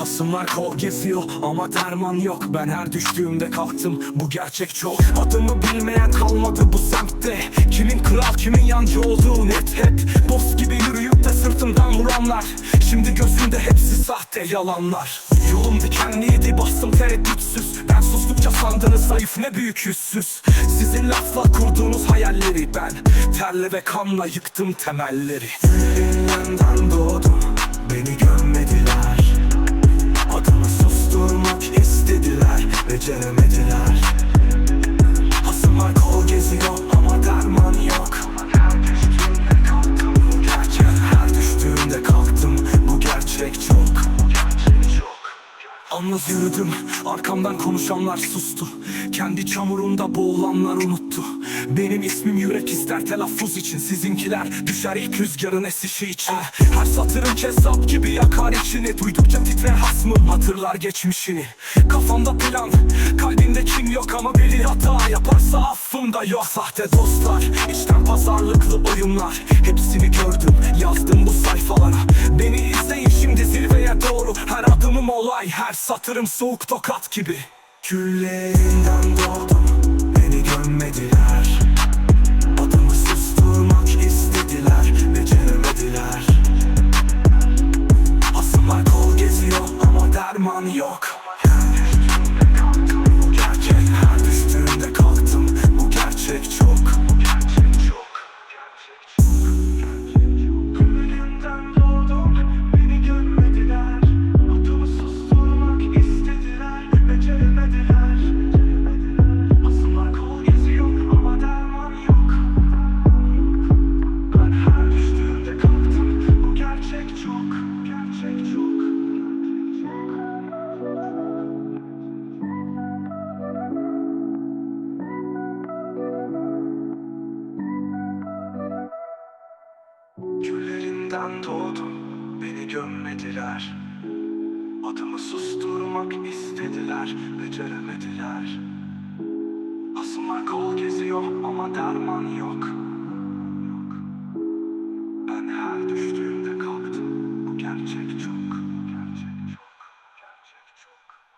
Hasımlar kol geziyor ama derman yok. Ben her düştüğümde kalktım. Bu gerçek çok. Adımı bilmeyen kalmadı bu semtte. Kimin kral kimin yancı olduğu net hep. Dost gibi yürüyüp de sırtımdan vuranlar. Şimdi gözümde hepsi sahte yalanlar. Yolum dikenliydi bastım tereddütsüz. Ben sustukça sandınız zayıf ne büyük yüzsüz. Sizin lafla kurduğunuz hayalleri ben Terle ve kanla yıktım temelleri. Yüreğimden doğdum beni gömmediler Beceremediler Hasımlar kol geziyor ama derman yok. Her düştüğümde kalktım bu gerçek çok. Anlaz yürüdüm arkamdan konuşanlar sustu. Kendi çamurunda boğulanlar unuttu Benim ismim yürek ister telaffuz için. Sizinkiler düşer ilk rüzgarın esişi için. Her satırın kesap gibi yakar içini. Duydukça titrer hasmım hatırlar geçmişini. Kafamda plan kalbimde kim yok ama biri hata yaparsa affım da yok. Sahte dostlar içten pazarlıklı oyunlar. Hepsini gördüm yazdım bu sayfalara. Beni izleyin şimdi zirveye doğru. Her adımım olay her satırım soğuk tokat gibi. Küllerinden doğdum beni gömmediler yok Küllerinden doğdum, beni gömmediler. Adımı susturmak istediler, beceremediler. Asıma kol geziyor ama derman yok. Ben her düştüğümde kalktım, bu gerçek çok. Gerçek çok, gerçek çok.